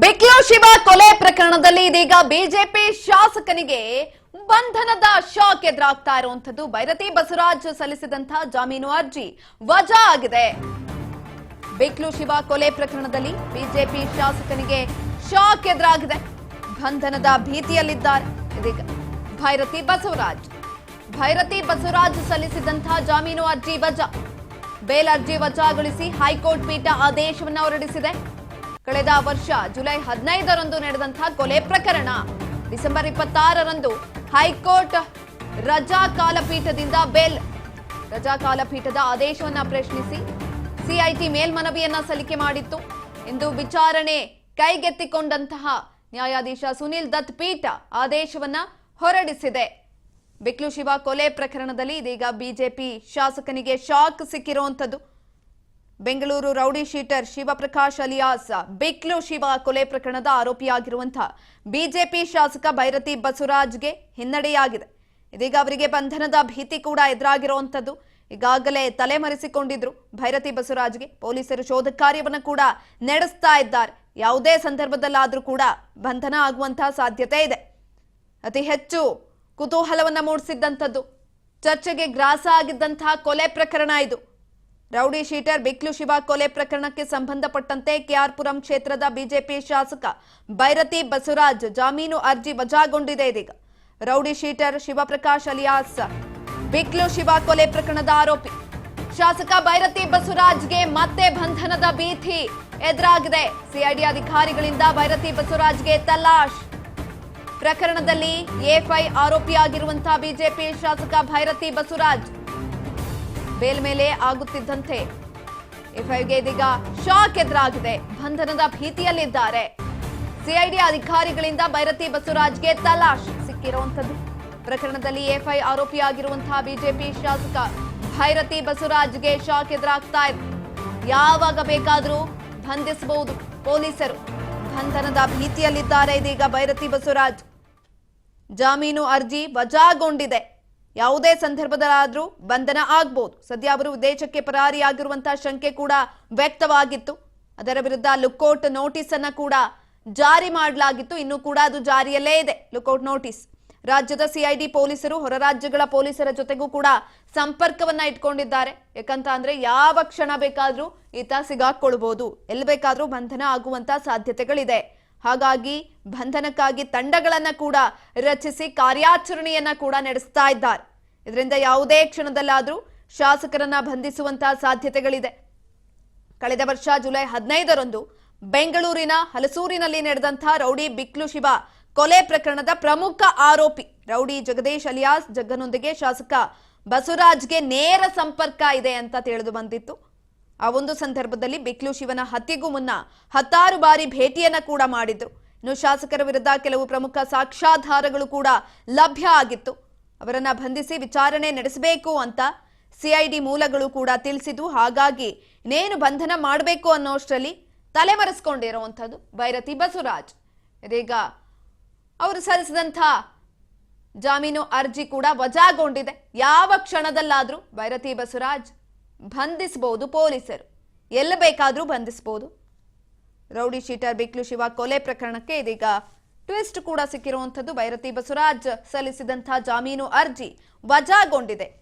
ಬಿಕ್ಲು ಶಿವ ಕೊಲೆ ಪ್ರಕರಣದಲ್ಲಿ ಇದೀಗ ಬಿಜೆಪಿ ಶಾಸಕನಿಗೆ ಬಂಧನದ ಶಾಕ್ ಎದುರಾಗ್ತಾ ಇರುವಂತದ್ದು ಭೈರತಿ ಬಸವರಾಜ್ ಸಲ್ಲಿಸಿದಂತಹ ಜಾಮೀನು ಅರ್ಜಿ ವಜಾ ಆಗಿದೆ. ಬಿಕ್ಲು ಶಿವ ಕೊಲೆ ಪ್ರಕರಣದಲ್ಲಿ ಬಿಜೆಪಿ ಶಾಸಕನಿಗೆ ಶಾಕ್ ಎದುರಾಗಿದೆ. ಬಂಧನದ ಭೀತಿಯಲ್ಲಿದ್ದಾರೆ. ಇದೀಗ ಭೈರತಿ ಬಸವರಾಜ್. ಭೈರತಿ ಬಸವರಾಜ್ ಸಲ್ಲಿಸಿದಂತಹ ಜಾಮೀನು ಅರ್ಜಿ ವಜಾ. ಬೇಲ್ ಅರ್ಜಿ ವಜಾಗೊಳಿಸಿ ಹೈಕೋರ್ಟ್ ಪೀಠ ಆದೇಶವನ್ನು ಹೊರಡಿಸಿದೆ. ಕಳೆದ ವರ್ಷ ಜುಲೈ ಹದಿನೈದರಂದು ನಡೆದಂತಹ ಕೊಲೆ ಪ್ರಕರಣ. ಡಿಸೆಂಬರ್ ಇಪ್ಪತ್ತಾರರಂದು ಹೈಕೋರ್ಟ್ ರಜಾ ಕಾಲಪೀಠದಿಂದ ಬೇಲ್. ರಜಾ ಕಾಲಪೀಠದ ಆದೇಶವನ್ನ ಪ್ರಶ್ನಿಸಿ ಸಿಐಟಿ ಮೇಲ್ಮನವಿಯನ್ನ ಸಲ್ಲಿಕೆ ಮಾಡಿತ್ತು. ಇಂದು ವಿಚಾರಣೆ ಕೈಗೆತ್ತಿಕೊಂಡಂತಹ ನ್ಯಾಯಾಧೀಶ ಸುನಿಲ್ ದತ್ ಪೀಠ ಆದೇಶವನ್ನ ಹೊರಡಿಸಿದೆ. ಬಿಕ್ಲು ಶಿವ ಕೊಲೆ ಪ್ರಕರಣದಲ್ಲಿ ಇದೀಗ ಬಿಜೆಪಿ ಶಾಸಕನಿಗೆ shock ಸಿಕ್ಕಿರುವಂತದ್ದು Bengaluru rowdy sheeter Shivaprakash alias, Biklu Shiva ಕೊಲೆ ಪ್ರಕರಣದ ಆರೋಪಿಯಾಗಿರುವಂತಹ ಬಿಜೆಪಿ ಶಾಸಕ ಭೈರತಿ ಬಸವರಾಜ್ಗೆ ಹಿನ್ನಡೆಯಾಗಿದೆ. ಇದೀಗ ಅವರಿಗೆ ಬಂಧನದ ಭೀತಿ ಕೂಡ ಎದುರಾಗಿರುವಂತದ್ದು ಈಗಾಗಲೇ ತಲೆಮರೆಸಿಕೊಂಡಿದ್ರು ಭೈರತಿ ಬಸವರಾಜ್ಗೆ. ಪೊಲೀಸರು ಶೋಧ ಕಾರ್ಯವನ್ನು ಕೂಡ ನಡೆಸ್ತಾ ಇದ್ದಾರೆ. ಯಾವುದೇ ಸಂದರ್ಭದಲ್ಲಾದರೂ ಕೂಡ ಬಂಧನ ಆಗುವಂತಹ ಸಾಧ್ಯತೆ ಇದೆ. ಅತಿ ಹೆಚ್ಚು ಕುತೂಹಲವನ್ನ ಮೂಡಿಸಿದ್ದಂಥದ್ದು, ಚರ್ಚೆಗೆ ಗ್ರಾಸ ಆಗಿದ್ದಂತಹ ಕೊಲೆ ಪ್ರಕರಣ ಇದು. ರೌಡಿ ಶೀಟರ್ ಬಿಕ್ಲು ಶಿವ ಕೊಲೆ ಪ್ರಕರಣಕ್ಕೆ ಸಂಬಂಧಪಟ್ಟಂತೆ ಕೆಆರ್ಪುರಂ ಕ್ಷೇತ್ರದ ಬಿಜೆಪಿ ಶಾಸಕ ಭೈರತಿ ಬಸವರಾಜ್ ಜಾಮೀನು ಅರ್ಜಿ ವಜಾಗೊಂಡಿದೆ ಇದೀಗ. Rowdy sheeter Shivaprakash alias Biklu Shiva ಕೊಲೆ ಪ್ರಕರಣದ ಆರೋಪಿ. ಶಾಸಕ ಭೈರತಿ ಬಸವರಾಜ್ಗೆ ಮತ್ತೆ ಬಂಧನದ ಭೀತಿ ಎದುರಾಗಿದೆ. ಸಿಐಡಿ ಅಧಿಕಾರಿಗಳಿಂದ ಭೈರತಿ ಬಸವರಾಜ್ಗೆ ತಲಾಶ್. ಪ್ರಕರಣದಲ್ಲಿ ಎಫ್ಐ ಆರೋಪಿಯಾಗಿರುವಂತಹ ಬಿಜೆಪಿ ಶಾಸಕ ಭೈರತಿ ಬಸವರಾಜ್ ಬೇಲ್ ಮೇಲೆ ಆಗುತ್ತಿದ್ದಂತೆ. ಎಫ್ಐಗೆ ಇದೀಗ ಶಾಕ್ ಎದುರಾಗಿದೆ. ಬಂಧನದ ಭೀತಿಯಲ್ಲಿದ್ದಾರೆ. ಸಿಐಡಿ ಅಧಿಕಾರಿಗಳಿಂದ ಬೈರತಿ ಬಸವರಾಜ್ಗೆ ತಲಾಶ್ ಸಿಕ್ಕಿರುವಂತದ್ದು ಪ್ರಕರಣದಲ್ಲಿ ಎಫ್ಐ ಆರೋಪಿಯಾಗಿರುವಂತಹ ಬಿಜೆಪಿ ಶಾಸಕ ಭೈರತಿ ಬಸವರಾಜ್ಗೆ ಶಾಕ್ ಎದುರಾಗ್ತಾ ಇದೆ. ಯಾವಾಗ ಬೇಕಾದರೂ ಬಂಧಿಸಬಹುದು ಪೊಲೀಸರು. ಬಂಧನದ ಭೀತಿಯಲ್ಲಿದ್ದಾರೆ ಇದೀಗ ಭೈರತಿ ಬಸವರಾಜ್. ಜಾಮೀನು ಅರ್ಜಿ ವಜಾಗೊಂಡಿದೆ. ಯಾವುದೇ ಸಂದರ್ಭದಲ್ಲಾದರೂ ಬಂಧನ ಆಗ್ಬೋದು. ಸದ್ಯ ಅವರು ದೇಶಕ್ಕೆ ಪರಾರಿಯಾಗಿರುವಂತಹ ಶಂಕೆ ಕೂಡ ವ್ಯಕ್ತವಾಗಿತ್ತು. ಅದರ ವಿರುದ್ಧ ಲುಕೌಟ್ ನೋಟಿಸ್ ಅನ್ನ ಕೂಡ ಜಾರಿ ಮಾಡಲಾಗಿತ್ತು. ಇನ್ನು ಕೂಡ ಅದು ಜಾರಿಯಲ್ಲೇ ಇದೆ ಲುಕೌಟ್ ನೋಟಿಸ್. ರಾಜ್ಯದ ಸಿಐಡಿ ಪೊಲೀಸರು ಹೊರ ರಾಜ್ಯಗಳ ಪೊಲೀಸರ ಜೊತೆಗೂ ಕೂಡ ಸಂಪರ್ಕವನ್ನ ಇಟ್ಕೊಂಡಿದ್ದಾರೆ. ಯಾಕಂತ ಅಂದ್ರೆ ಯಾವ ಕ್ಷಣ ಬೇಕಾದ್ರೂ ಈತ ಸಿಗಾಕೊಳ್ಬಹುದು ಎಲ್ಲಿ ಬೇಕಾದ್ರೂ ಬಂಧನ ಆಗುವಂತ ಸಾಧ್ಯತೆಗಳಿದೆ. ಹಾಗಾಗಿ ಬಂಧನಕ್ಕಾಗಿ ತಂಡಗಳನ್ನ ಕೂಡ ರಚಿಸಿ ಕಾರ್ಯಾಚರಣೆಯನ್ನ ಕೂಡ ನಡೆಸ್ತಾ ಇದ್ದಾರೆ. ಇದರಿಂದ ಯಾವುದೇ ಕ್ಷಣದಲ್ಲಾದ್ರೂ ಶಾಸಕರನ್ನ ಬಂಧಿಸುವಂತಹ ಸಾಧ್ಯತೆಗಳಿದೆ. ಕಳೆದ ವರ್ಷ ಜುಲೈ ಹದಿನೈದರಂದು ಬೆಂಗಳೂರಿನ ಹಲಸೂರಿನಲ್ಲಿ ನಡೆದಂತಹ ರೌಡಿ ಬಿಕ್ಲು ಶಿವ ಕೊಲೆ ಪ್ರಕರಣದ ಪ್ರಮುಖ ಆರೋಪಿ ರೌಡಿ ಜಗದೀಶ್ ಅಲಿಯಾಸ್ ಜಗ್ಗನೊಂದಿಗೆ ಶಾಸಕ ಬಸವರಾಜ್ಗೆ ನೇರ ಸಂಪರ್ಕ ಇದೆ ಅಂತ ತಿಳಿದು ಬಂದಿತ್ತು. ಆ ಒಂದು ಸಂದರ್ಭದಲ್ಲಿ ಬಿಕ್ಲು ಶಿವನ ಹತ್ಯೆಗೂ ಮುನ್ನ ಹತ್ತಾರು ಬಾರಿ ಭೇಟಿಯನ್ನ ಕೂಡ ಮಾಡಿದ್ರು. ಇನ್ನು ಶಾಸಕರ ವಿರುದ್ಧ ಕೆಲವು ಪ್ರಮುಖ ಸಾಕ್ಷ್ಯಾಧಾರಗಳು ಕೂಡ ಲಭ್ಯ ಆಗಿತ್ತು. ಅವರನ್ನ ಬಂಧಿಸಿ ವಿಚಾರಣೆ ನಡೆಸಬೇಕು ಅಂತ ಸಿಐಡಿ ಮೂಲಗಳು ಕೂಡ ತಿಳಿಸಿದ್ದು, ಹಾಗಾಗಿ ಇನ್ನೇನು ಬಂಧನ ಮಾಡಬೇಕು ಅನ್ನೋಷ್ಟರಲ್ಲಿ ತಲೆಮರೆಸ್ಕೊಂಡಿರುವಂಥದ್ದು ಭೈರತಿ ಬಸವರಾಜ್. ಇದೀಗ ಅವರು ಸಲ್ಲಿಸಿದಂಥ ಜಾಮೀನು ಅರ್ಜಿ ಕೂಡ ವಜಾಗೊಂಡಿದೆ. ಯಾವ ಕ್ಷಣದಲ್ಲಾದರೂ ಭೈರತಿ ಬಸವರಾಜ್ ಬಂಧಿಸಬಹುದು ಪೊಲೀಸರು. ಎಲ್ಲಿ ಬೇಕಾದರೂ ಬಂಧಿಸಬಹುದು. ರೌಡಿ ಶೀಟರ್ ಬಿಕ್ಲು ಶಿವ ಕೊಲೆ ಪ್ರಕರಣಕ್ಕೆ ಇದೀಗ ಟ್ವಿಸ್ಟ್ ಕೂಡ ಸಿಕ್ಕಿರುವಂಥದ್ದು. ಭೈರತಿ ಬಸವರಾಜ್ ಸಲ್ಲಿಸಿದಂತಹ ಜಾಮೀನು ಅರ್ಜಿ ವಜಾಗೊಂಡಿದೆ.